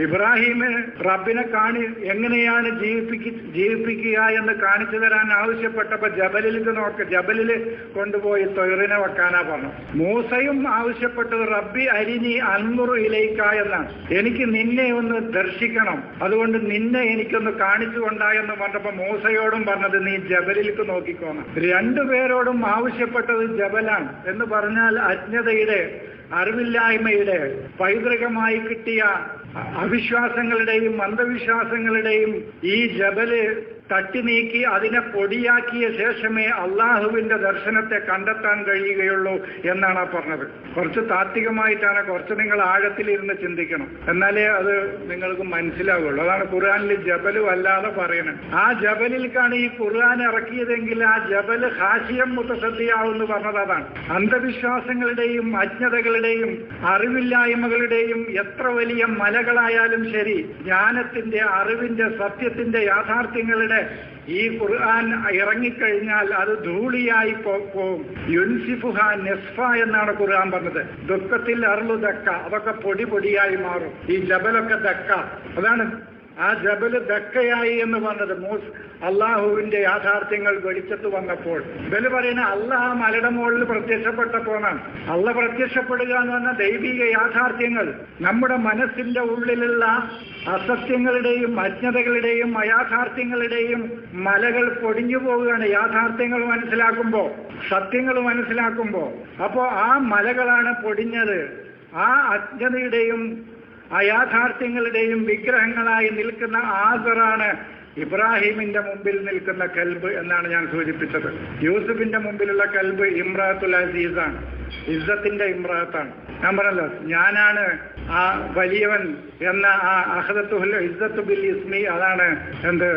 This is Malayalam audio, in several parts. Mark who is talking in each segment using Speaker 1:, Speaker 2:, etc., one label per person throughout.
Speaker 1: ഇബ്രാഹിം റബ്ബിനെ കാണി എങ്ങനെയാണ് ജീവിപ്പിക്ക ജീവിപ്പിക്കുക എന്ന് കാണിച്ചു തരാൻ ആവശ്യപ്പെട്ടപ്പോ ജബലിലേക്ക് നോക്ക്. ജബലിൽ കൊണ്ടുപോയി തൊയറിനെ വെക്കാനാ പറഞ്ഞു. മൂസയും ആവശ്യപ്പെട്ടത് റബ്ബി അരിനി അൻമുറു ഇലയിക്ക എന്നാണ്. എനിക്ക് നിന്നെ ഒന്ന് ദർശിക്കണം. അതുകൊണ്ട് നിന്നെ എനിക്കൊന്ന് കാണിച്ചു കൊണ്ടാ എന്ന് പറഞ്ഞപ്പോ മൂസയോടും പറഞ്ഞത് നീ ജബലിലേക്ക് നോക്കിക്കോണം രണ്ടുപേരോടും ആവശ്യപ്പെട്ടത് ജബലാണ്. എന്ന് പറഞ്ഞാൽ അജ്ഞതയുടെ അറിവില്ലായ്മയുടെ പൈതൃകമായി കിട്ടിയ അവിശ്വാസങ്ങളുടെയും അന്ധവിശ്വാസങ്ങളുടെയും ഈ ജബൽ തട്ടി നീക്കി അതിനെ പൊടിയാക്കിയ ശേഷമേ അള്ളാഹുവിന്റെ ദർശനത്തെ കണ്ടെത്താൻ കഴിയുകയുള്ളൂ എന്നാണ് ആ പറഞ്ഞത്. കുറച്ച് താത്വികമായിട്ടാണ് കുറച്ച് നിങ്ങൾ ആഴത്തിലിരുന്ന് ചിന്തിക്കണം. എന്നാലേ അത് നിങ്ങൾക്ക് മനസ്സിലാവുള്ളൂ. അതാണ് ഖുർആാനിൽ ജബലു അല്ലാതെ പറയുന്നത്. ആ ജബലിൽക്കാണ് ഈ ഖുർആൻ ഇറക്കിയതെങ്കിൽ ആ ജബൽ ഹാഷിയം മുത്തസദ്യയാവെന്ന് പറഞ്ഞത് അതാണ്. അന്ധവിശ്വാസങ്ങളുടെയും അജ്ഞതകളുടെയും അറിവില്ലായ്മകളുടെയും എത്ര വലിയ മലകളായാലും ശരി ജ്ഞാനത്തിന്റെ അറിവിന്റെ സത്യത്തിന്റെ യാഥാർത്ഥ്യങ്ങളുടെ ഈ ഖുർആൻ ഇറങ്ങിക്കഴിഞ്ഞാൽ അത് ധൂളിയായി പോകും യുൻസിഫുഹ നെസ്ഫ എന്നാണ് ഖുർആൻ പറഞ്ഞത്. ദുഃഖത്തിൽ അറുളു ദക്ക അതൊക്കെ പൊടി പൊടിയായി മാറും. ഈ ജബലൊക്കെ ദക്ക. അതാണ് ആ ജബൽ ദക്കയായി എന്ന് പറഞ്ഞത്. മൂസ് അള്ളാഹുവിന്റെ യാഥാർത്ഥ്യങ്ങൾ വെളിച്ചത്ത് വന്നപ്പോൾ. ഇവർ പറയുന്ന അള്ളാഹ് മലയുടെ മുകളിൽ പ്രത്യക്ഷപ്പെട്ടപ്പോഴാണ്. അള്ള പ്രത്യക്ഷപ്പെടുക എന്ന് പറഞ്ഞ ദൈവിക യാഥാർത്ഥ്യങ്ങൾ നമ്മുടെ മനസ്സിന്റെ ഉള്ളിലുള്ള അസത്യങ്ങളുടെയും അജ്ഞതകളുടെയും അയാഥാർത്ഥ്യങ്ങളുടെയും മലകൾ പൊടിഞ്ഞു പോവുകയാണ് യാഥാർത്ഥ്യങ്ങൾ മനസ്സിലാക്കുമ്പോ സത്യങ്ങൾ മനസ്സിലാക്കുമ്പോ അപ്പോ ആ മലകളാണ് പൊടിഞ്ഞത്. ആ അജ്ഞതയുടെയും അയാഥാർത്ഥ്യങ്ങളുടെയും വിഗ്രഹങ്ങളായി നിൽക്കുന്ന ആസറാണ് ഇബ്രാഹിമിന്റെ മുമ്പിൽ നിൽക്കുന്ന കൽബ് എന്നാണ് ഞാൻ സൂചിപ്പിച്ചത്. യൂസുഫിന്റെ മുമ്പിലുള്ള കൽബ് ഇമ്രാത്തുൽ അസീസാണ്. ഇസ്സത്തിന്റെ ഇമ്രാത്താണ്. ഞാൻ പറഞ്ഞല്ലോ ഞാനാണ് ആ വലിയവൻ എന്ന ആ അഹദത്തുൽ ഇസ്സത്തു ബിൽ ഇസ്മി അതാണ് എന്ത്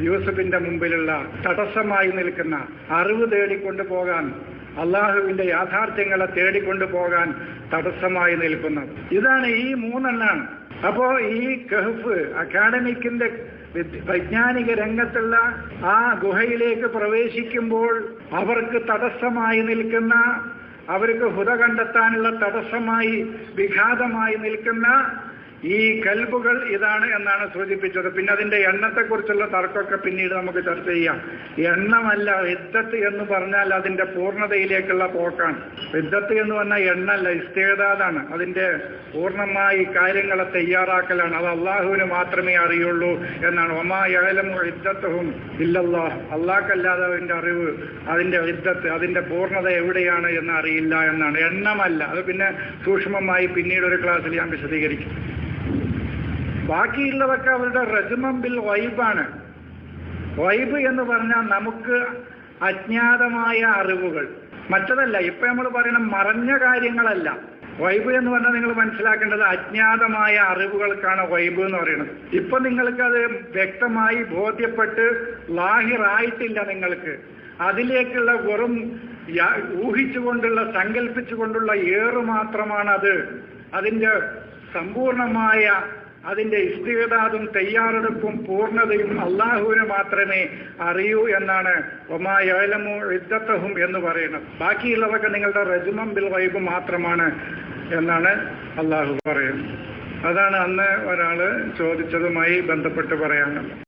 Speaker 1: യൂസഫിന്റെ മുമ്പിലുള്ള തടസ്സമായി നിൽക്കുന്ന അറിവ് തേടിക്കൊണ്ടു പോകാൻ അള്ളാഹുവിന്റെ യാഥാർത്ഥ്യങ്ങളെ തേടിക്കൊണ്ടു പോകാൻ തടസ്സമായി നിൽക്കുന്നത്. ഇതാണ് ഈ മൂന്നെണ്ണാണ്. അപ്പോ ഈ കഹഫ് അക്കാഡമിക്കിന്റെ വൈജ്ഞാനിക രംഗത്തുള്ള ആ ഗുഹയിലേക്ക് പ്രവേശിക്കുമ്പോൾ അവർക്ക് തടസ്സമായി നിൽക്കുന്ന അവർക്ക് ഹുത കണ്ടെത്താനുള്ള തടസ്സമായി വിഘാതമായി നിൽക്കുന്ന ഈ കൽബുകൾ ഇതാണ് എന്നാണ് സൂചിപ്പിച്ചത്. പിന്നെ അതിന്റെ എണ്ണത്തെക്കുറിച്ചുള്ള തർക്കമൊക്കെ പിന്നീട് നമുക്ക് ചർച്ച ചെയ്യാം. എണ്ണമല്ല യുദ്ധത്ത് എന്ന് പറഞ്ഞാൽ അതിന്റെ പൂർണതയിലേക്കുള്ള പോക്കാണ്. യുദ്ധത്ത് എന്ന് പറഞ്ഞാൽ എണ്ണല്ല ഇസ്തേതാദാണ് അതിന്റെ പൂർണമായി കാര്യങ്ങളെ തയ്യാറാക്കലാണ്. അത് അള്ളാഹുവിന് മാത്രമേ അറിയുള്ളൂ എന്നാണ്. ഒമാ ഏലം യുദ്ധത്വവും ഇല്ലല്ലാ അള്ളാഹ്ക്കല്ലാതെ അതിന്റെ അറിവ് അതിന്റെ യുദ്ധത്ത് അതിന്റെ പൂർണത എവിടെയാണ് എന്ന് അറിയില്ല എന്നാണ്. എണ്ണമല്ല. അത് പിന്നെ സൂക്ഷ്മമായി പിന്നീട് ഒരു ക്ലാസ്സിൽ ഞാൻ വിശദീകരിക്കും. ബാക്കിയുള്ളതൊക്കെ അവരുടെ റജുമമ്പിൽ വൈബാണ്. വൈബ് എന്ന് പറഞ്ഞാൽ നമുക്ക് അജ്ഞാതമായ അറിവുകൾ. മറ്റതല്ല ഇപ്പൊ നമ്മൾ പറയുന്ന മറഞ്ഞ കാര്യങ്ങളല്ല. വൈബ് എന്ന് പറഞ്ഞാൽ നിങ്ങൾ മനസ്സിലാക്കേണ്ടത് അജ്ഞാതമായ അറിവുകൾക്കാണ് വൈബ് എന്ന് പറയുന്നത്. ഇപ്പൊ നിങ്ങൾക്ക് അത് വ്യക്തമായി ബോധ്യപ്പെട്ട് ലാഹിറായിട്ടില്ല നിങ്ങൾക്ക്. അതിലേക്കുള്ള വെറും ഊഹിച്ചുകൊണ്ടുള്ള സങ്കല്പിച്ചുകൊണ്ടുള്ള ഏറ് അത് അതിന്റെ സമ്പൂർണമായ അതിന്റെ ഇസ്തികതാതും തയ്യാറെടുപ്പും പൂർണതയും അള്ളാഹുവിന് മാത്രമേ അറിയൂ എന്നാണ്. ഒമായാലമു യുദ്ധത്തഹും എന്ന് പറയുന്നത്. ബാക്കിയുള്ളതൊക്കെ നിങ്ങളുടെ റജുമം ബിൽ വൈബ് മാത്രമാണ് എന്നാണ് അള്ളാഹു പറയുന്നത്. അതാണ് അന്ന് ഒരാൾ ചോദിച്ചതുമായി ബന്ധപ്പെട്ട് പറയാനുള്ളത്.